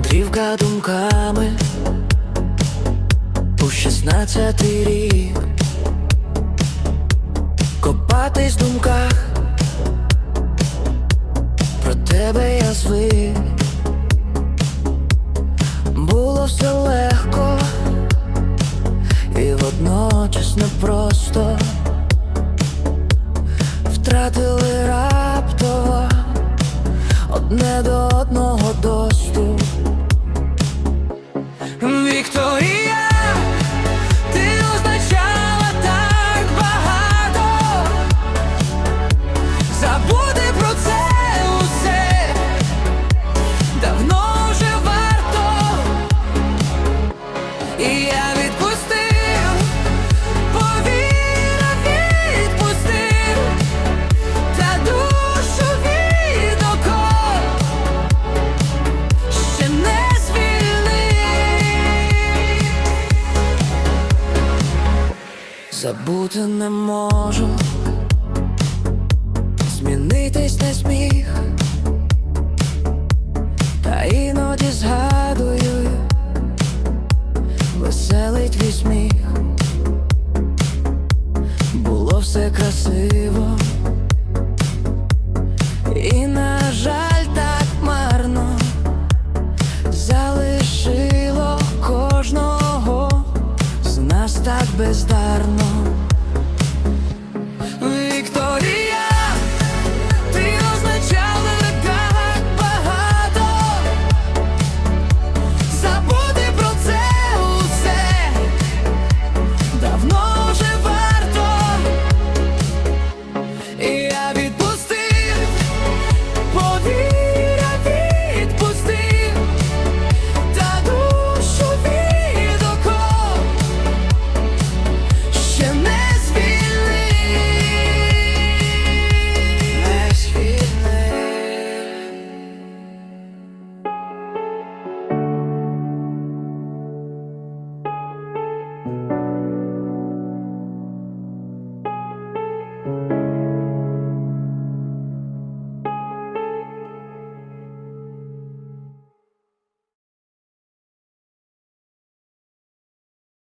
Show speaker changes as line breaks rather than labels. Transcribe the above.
мандрівка думками у шістнадцятий рік. Копатись в думках про тебе я звик. Було все легко І я відпустив, повіра відпустив та душу від ще не звільнив. Забути не можу, змінитись не зміг, бездарно.